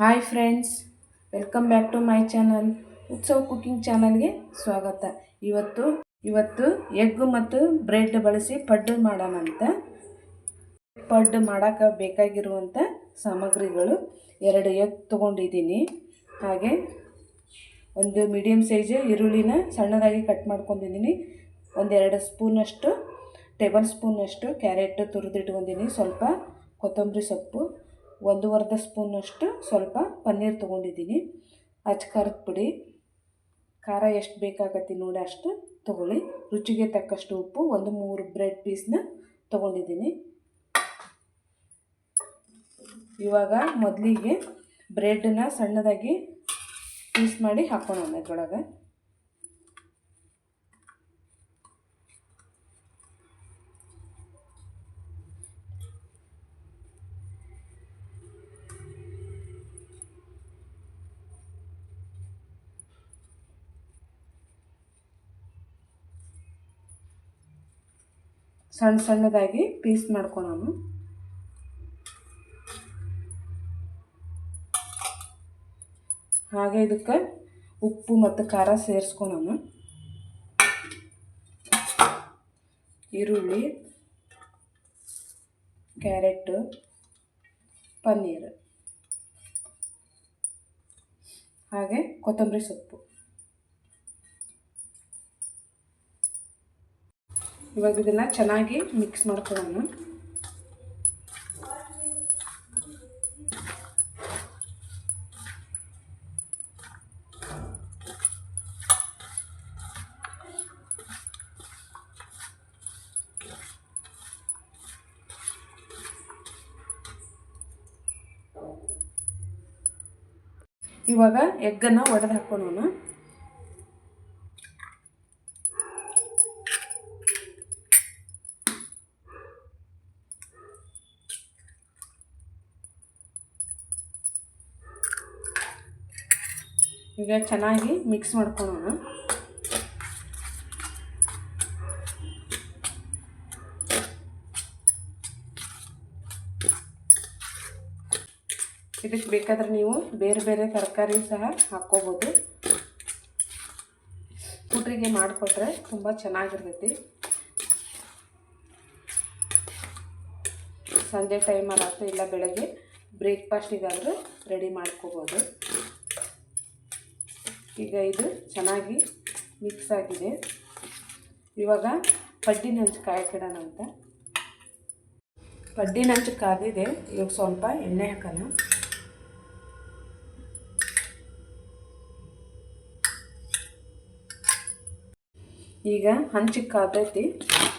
Hi friends welcome back to my channel Utsav cooking ಚಾನಲ್ಗೆ ಸ್ವಾಗತ. ಇವತ್ತು ಇವತ್ತು ಎಗ್ ಮತ್ತು ಬ್ರೆಡ್ ಬಳಸಿ ಪಡ್ಡು ಮಾಡೋಣ ಅಂತ. ಪಡ್ಡು ಮಾಡೋಕೆ ಬೇಕಾಗಿರುವಂಥ ಸಾಮಗ್ರಿಗಳು ಎರಡು ಎಗ್ ತೊಗೊಂಡಿದ್ದೀನಿ. ಹಾಗೆ ಒಂದು ಮೀಡಿಯಮ್ ಸೈಜ್ ಈರುಳ್ಳಿನ ಸಣ್ಣದಾಗಿ ಕಟ್ ಮಾಡ್ಕೊಂಡಿದ್ದೀನಿ. ಒಂದೆರಡು ಸ್ಪೂನಷ್ಟು ಟೇಬಲ್ ಸ್ಪೂನಷ್ಟು ಕ್ಯಾರೆಟ್ ತುರಿದಿಟ್ಕೊಂಡಿದ್ದೀನಿ. ಸ್ವಲ್ಪ ಕೊತ್ತಂಬರಿ ಸೊಪ್ಪು ಒಂದೂವರೆ ಸ್ಪೂನಷ್ಟು ಸ್ವಲ್ಪ ಪನ್ನೀರ್ ತೊಗೊಂಡಿದ್ದೀನಿ. ಅಚ್ಚ ಖಾರದ ಪುಡಿ. ಖಾರ ಎಷ್ಟು ಬೇಕಾಗತ್ತೆ ನೋಡಿ ಅಷ್ಟು ತೊಗೊಳ್ಳಿ. ರುಚಿಗೆ ತಕ್ಕಷ್ಟು ಉಪ್ಪು, ಒಂದು ಮೂರು ಬ್ರೆಡ್ ಪೀಸ್ನ ತೊಗೊಂಡಿದ್ದೀನಿ. ಇವಾಗ ಮೊದಲಿಗೆ ಬ್ರೆಡ್ನ ಸಣ್ಣದಾಗಿ ಪೀಸ್ ಮಾಡಿ ಹಾಕೋಣ ಇದ್ರೊಳಗೆ ಸಣ್ಣ ಸಣ್ಣದಾಗಿ ಪೀಸ್ ಮಾಡ್ಕೊಳೋಣ ಹಾಗೆ ಇದಕ್ಕೆ ಉಪ್ಪು ಮತ್ತು ಖಾರ ಸೇರಿಸ್ಕೊಳೋಣ ಈರುಳ್ಳಿ ಕ್ಯಾರೆಟ್ ಪನ್ನೀರ್. ಹಾಗೆ ಕೊತ್ತಂಬರಿ ಸೊಪ್ಪು. ಇವಾಗ ಇದನ್ನು ಚೆನ್ನಾಗಿ ಮಿಕ್ಸ್ ಮಾಡ್ಕೊಳ್ಳೋಣ. ಇವಾಗ ಎಗ್ಗನ್ನು ಒಡೆದು ಹಾಕೊಳ್ಳೋಣ ಈಗ ಚೆನ್ನಾಗಿ ಮಿಕ್ಸ್ ಮಾಡ್ಕೊಳ್ಳೋಣ. ಇದಕ್ಕೆ ಬೇಕಾದ್ರೆ ನೀವು ಬೇರೆ ಬೇರೆ ತರಕಾರಿ ಸಹ ಹಾಕ್ಕೋಬೋದು. ಹುಡ್ರಿಗೆ ಮಾಡಿಕೊಟ್ರೆ ತುಂಬ ಚೆನ್ನಾಗಿರ್ತೈತಿ. ಸಂಜೆ ಟೈಮಲ್ಲಿ ಆಯ್ತು, ಇಲ್ಲ ಬೆಳಗ್ಗೆ ಬ್ರೇಕ್ಫಾಸ್ಟಿಗಾದರೂ ರೆಡಿ ಮಾಡ್ಕೋಬೋದು. ಈಗ ಇದು ಚೆನ್ನಾಗಿ ಮಿಕ್ಸ್ ಆಗಿದೆ. ಇವಾಗ ಪಡ್ಡಿನ ಹಂಚು ಕಾಯಕ್ಕಿಡೋಣ ಅಂತ. ಪಡ್ಡಿನ ಹಂಚು ಕಾದಿದೆ ಇವಾಗ ಸ್ವಲ್ಪ ಎಣ್ಣೆ ಹಾಕೋಣ. ಈಗ ಹಂಚಿಗೆ ಕಾದೈತಿ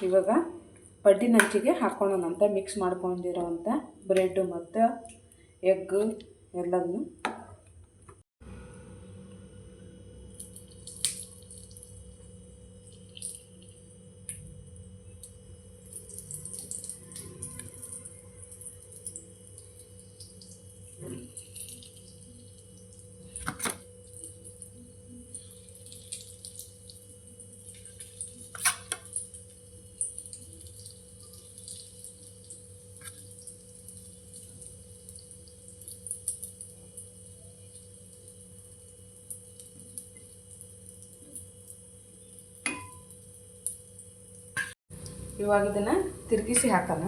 ಇವಾಗ ಪಡ್ಡಿನ ಹಂಚಿಗೆ ಹಾಕ್ಕೊಳ್ಳೋಣಂತ ಮಿಕ್ಸ್ ಮಾಡ್ಕೊಂಡಿರೋವಂಥ ಬ್ರೆಡ್ಡು ಮತ್ತು ಎಗ್ಗು ಎಲ್ಲದನ್ನು ಇವಾಗ ಇದನ್ನು ತಿರುಗಿಸಿ ಹಾಕೋಣ.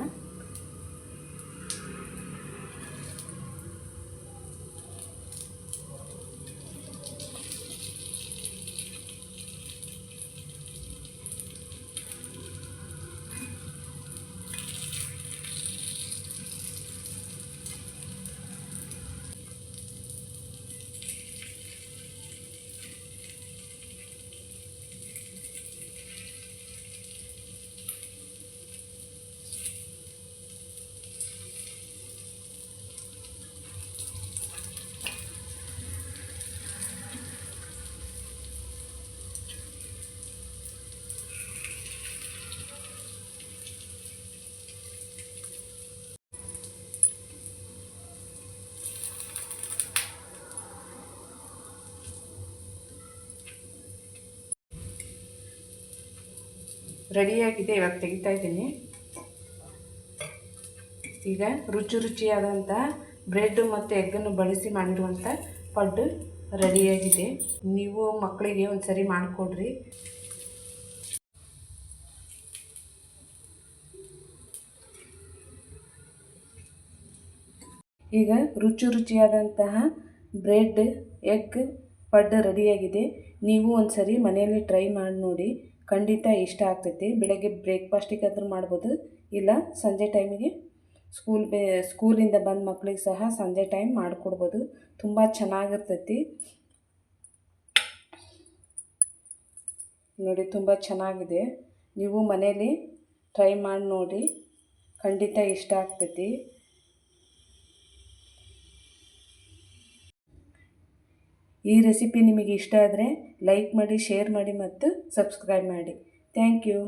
ರೆಡಿಯಾಗಿದೆ, ಇವಾಗ ತೆಗಿತಾ ಇದ್ದೀನಿ. ಈಗ ರುಚಿ ರುಚಿಯಾದಂಥ ಬ್ರೆಡ್ ಮತ್ತು ಎಗ್ಗನ್ನು ಬಳಸಿ ಮಾಡಿರುವಂಥ ಪಡ್ಡು ರೆಡಿಯಾಗಿದೆ. ನೀವು ಮಕ್ಕಳಿಗೆ ಒಂದು ಸರಿ ಮಾಡಿಕೊಡ್ರಿ. ಈಗ ರುಚಿ ರುಚಿಯಾದಂತಹ ಬ್ರೆಡ್ ಎಗ್ ಪಡ್ಡು ರೆಡಿಯಾಗಿದೆ. ನೀವು ಒಂದು ಸರಿ ಮನೆಯಲ್ಲಿ ಟ್ರೈ ಮಾಡಿ ನೋಡಿ. ಖಂಡಿತ ಇಷ್ಟ ಆಗ್ತೈತಿ. ಬೆಳಗ್ಗೆ ಬ್ರೇಕ್ಫಾಸ್ಟಿಗಾದ್ರೂ ಮಾಡ್ಬೋದು. ಇಲ್ಲ, ಸಂಜೆ ಟೈಮಿಗೆ ಸ್ಕೂಲ್ ಬೇ ಸ್ಕೂಲಿಂದ ಬಂದ ಮಕ್ಕಳಿಗೆ ಸಹ ಸಂಜೆ ಟೈಮ್ ಮಾಡಿಕೊಡ್ಬೋದು. ತುಂಬ ಚೆನ್ನಾಗಿರ್ತೈತಿ. ನೋಡಿ, ತುಂಬ ಚೆನ್ನಾಗಿದೆ. ನೀವು ಮನೇಲಿ ಟ್ರೈ ಮಾಡಿ ನೋಡಿ. ಖಂಡಿತ ಇಷ್ಟ ಆಗ್ತೈತಿ. ಈ ರೆಸಿಪಿ ನಿಮಗೆ ಇಷ್ಟ ಆದರೆ ಲೈಕ್ ಮಾಡಿ ಶೇರ್ ಮಾಡಿ ಮತ್ತು ಸಬ್ಸ್ಕ್ರೈಬ್ ಮಾಡಿ. Thank you